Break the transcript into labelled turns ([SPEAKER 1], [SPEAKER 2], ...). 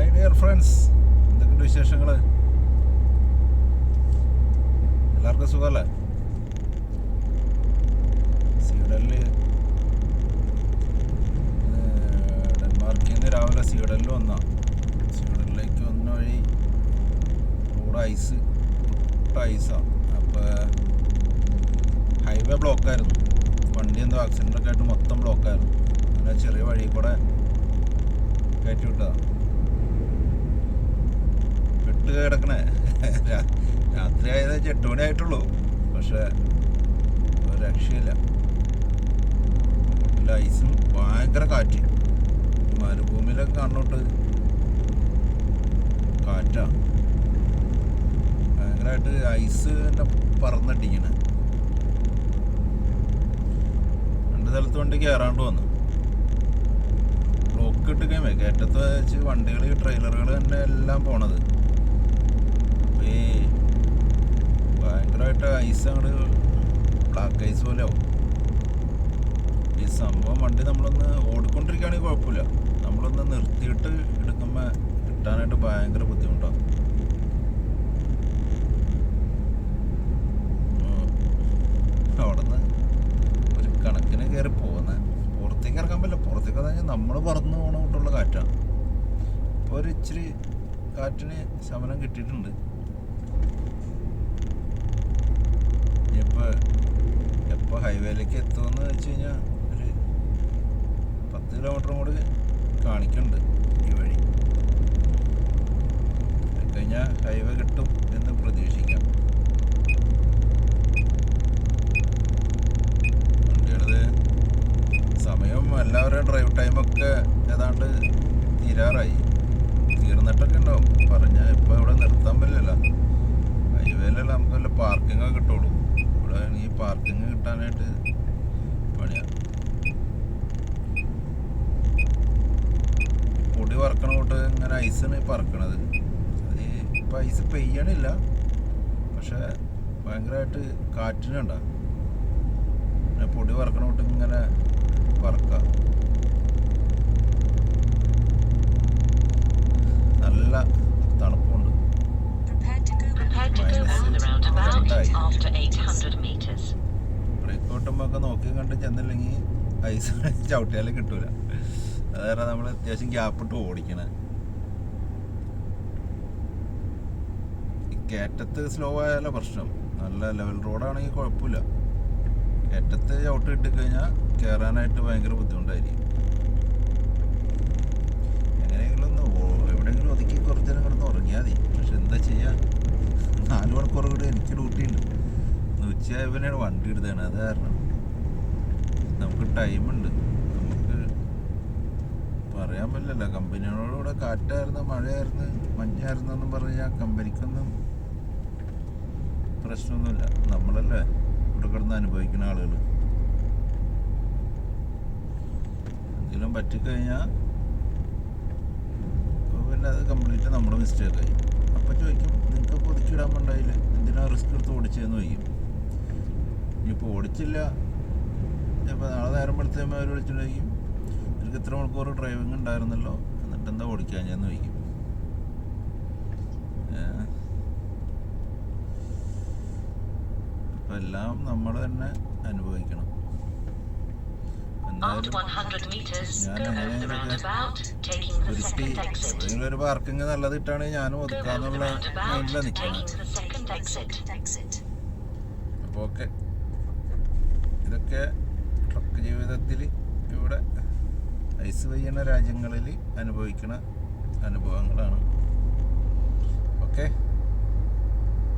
[SPEAKER 1] Hi dear friends എന്തൊക്കെയുണ്ട് വിശേഷങ്ങൾ എല്ലാവർക്കും സുഖമല്ലേ സ്വീഡനിൽ ഡെൻമാർക്കിൽ നിന്ന് രാവിലെ സ്വീഡനിൽ വന്ന. സ്വീഡനിലേക്ക് വന്ന വഴി റോഡ് ഐസ് ഐസാണ് അപ്പോൾ ഹൈവേ ബ്ലോക്കായിരുന്നു. വണ്ടി എന്തോ ആക്സിഡന്റ് ഒക്കെ ആയിട്ട് മൊത്തം ബ്ലോക്കായിരുന്നു. അങ്ങനെ ചെറിയ വഴി കൂടെ കയറ്റി വിട്ടതാണ് കിടക്കണേ. രാത്രി ആയത് എട്ട് ആയിട്ടുള്ളൂ. പക്ഷേ രക്ഷയില്ല. ഐസും ഭയങ്കര കാറ്റ്. മരുഭൂമിയിലൊക്കെ കണ്ണോട്ട്. കാറ്റാ. ഭയങ്കരമായിട്ട് ഐസ് തന്നെ പറന്നടിക്കണേ രണ്ട് സ്ഥലത്ത് വണ്ടി കയറാണ്ട് വന്നു. ബ്ലോക്ക് കഴിയുമ്പോൾ കയറ്റത്ത് വെച്ച് വണ്ടികൾ ട്രെയിലറുകൾ തന്നെ എല്ലാം പോണത്. ഈ ഭയങ്കരമായിട്ട് ഐസ് അങ്ങോട്ട് ബ്ലാക്ക് ഐസ് പോലെ ആവും. ഈ സംഭവം വണ്ടി നമ്മളൊന്ന് ഓടിക്കൊണ്ടിരിക്കുകയാണെങ്കിൽ കുഴപ്പമില്ല നമ്മളൊന്ന് നിർത്തിയിട്ട് എടുക്കുമ്പോൾ കിട്ടാനായിട്ട് ഭയങ്കര ബുദ്ധിമുട്ടാണ് അവിടെ നിന്ന് ഒരു കണക്കിന് കയറി പോകുന്നത് പുറത്തേക്ക് ഇറങ്ങാൻ പറ്റില്ല. പുറത്തേക്ക് പറഞ്ഞാൽ നമ്മൾ പറന്ന് പോകണ കൊണ്ടുള്ള കാറ്റാണ് ഇപ്പോൾ ഒരു ഇച്ചിരി കാറ്റിന് ശമനം കിട്ടിയിട്ടുണ്ട്. ഇപ്പോൾ എപ്പോൾ ഹൈവേയിലേക്ക് എത്തുമെന്ന് വെച്ച് കഴിഞ്ഞാൽ ഒരു പത്ത് കിലോമീറ്റർ കൂടി കാണിക്കുന്നുണ്ട് ഈ വഴി. കഴിഞ്ഞാൽ ഹൈവേ കിട്ടും എന്ന് പ്രതീക്ഷിക്കാം. വണ്ടികളത് സമയം എല്ലാവരുടെയും ഡ്രൈവ് ടൈമൊക്കെ ഏതാണ്ട് തീരാറായി. തീർന്നിട്ടൊക്കെ ഉണ്ടാവും പറഞ്ഞാൽ ഇപ്പോൾ ഇവിടെ നിർത്താൻ പറ്റില്ല ഹൈവേയിലല്ല നമുക്ക് വല്ല പാർക്കിംഗ് ഒക്കെ കിട്ടുള്ളൂ ഇവിടെ ഈ പാർക്കിംഗ് കിട്ടാനായിട്ട് പണിയാണ് പൊടി പറക്കണ കൂട്ട് ഇങ്ങനെ ഐസാണ് പറക്കണത്. അത് ഇപ്പം ഐസ് പെയ്യണില്ല. പക്ഷെ ഭയങ്കരമായിട്ട് കാറ്റിനുണ്ടാകും പിന്നെ പൊടി പറക്കണ കൂട്ട് ഇങ്ങനെ പറക്ക നല്ല തണുപ്പുണ്ട്.
[SPEAKER 2] Prepared to go
[SPEAKER 3] Prepared to go
[SPEAKER 1] Minus
[SPEAKER 3] over the roundabout
[SPEAKER 1] Hyundai.
[SPEAKER 3] after 800 meters.
[SPEAKER 1] Brake കിട്ടുമ്പോൾ ഒക്കെ നോക്കി കണ്ട് ചെന്നില്ലെങ്കിൽ ഐസ് ചവിട്ടിയാലും കിട്ടൂല അതേറെ നമ്മൾ അത്യാവശ്യം ഗ്യാപ്പ് ഇട്ട് ഓടിക്കണേ ഈ കയറ്റത്ത് സ്ലോ ആയാലോ പ്രശ്നം നല്ല ലെവൽ റോഡാണെങ്കിൽ കുഴപ്പമില്ല കയറ്റത്ത് ചവിട്ട് ഇട്ട് കഴിഞ്ഞാൽ കയറാനായിട്ട് ഭയങ്കര ബുദ്ധിമുട്ടായിരിക്കും ഇന്ന് ഉച്ചയായപ്പോഴാണ് വണ്ടി എടുത്തതാണ് അത് കാരണം നമുക്ക് ടൈമുണ്ട് നമുക്ക് പറയാൻ പറ്റില്ലല്ലോ. കമ്പനികളോടുകൂടെ കാറ്റായിരുന്നു മഴയായിരുന്നു മഞ്ഞായിരുന്നു എന്നും പറഞ്ഞാൽ കമ്പനിക്കൊന്നും പ്രശ്നമൊന്നുമില്ല. നമ്മളല്ലേ ഇവിടെ കിടന്ന് അനുഭവിക്കുന്ന ആളുകൾ എന്തെങ്കിലും പറ്റിക്കഴിഞ്ഞാൽ പിന്നെ അത് കംപ്ലീറ്റ് നമ്മുടെ മിസ്റ്റേക്കായി അപ്പം ചോദിക്കും നിങ്ങൾക്ക് പൊതിച്ചിടാൻ ഉണ്ടായില്ല എന്തിനാ റിസ്ക് എടുത്ത് ഓടിച്ചതെന്ന് ചോദിക്കും. ഇനിയിപ്പോൾ ഓടിച്ചില്ല. ചിലപ്പോൾ നാളെ നേരം വെളുത്തേമ്പോൾ അവർ വിളിച്ചിട്ട് ചോദിക്കും നിനക്ക് ഇത്ര മണിക്കൂർ ഡ്രൈവിംഗ് ഉണ്ടായിരുന്നല്ലോ? എന്നിട്ട് എന്താ ഓടിക്കാൻ ഞാൻ ചോദിക്കും? അപ്പം എല്ലാം നമ്മൾ തന്നെ അനുഭവിക്കണം.
[SPEAKER 3] After 100 meters,
[SPEAKER 1] ഞാൻ
[SPEAKER 3] go over the
[SPEAKER 1] എങ്ങനെയൊക്കെ
[SPEAKER 3] roundabout, taking the
[SPEAKER 1] ഒരുത്തി
[SPEAKER 3] second exit.
[SPEAKER 1] എവിടെയെങ്കിലും ഒരു പാർക്കിംഗ് നല്ലത് ഇട്ടാണെങ്കിൽ ഞാനും ഒതുക്കാന്നുള്ള മൈൻഡിലാണ് നിൽക്കുന്നത്. അപ്പോൾ ഓക്കെ. ഇതൊക്കെ ട്രക്ക് ജീവിതത്തിൽ ഇവിടെ ഐസ് പെയ്യുന്ന രാജ്യങ്ങളിൽ അനുഭവിക്കുന്ന അനുഭവങ്ങളാണ്. ഓക്കെ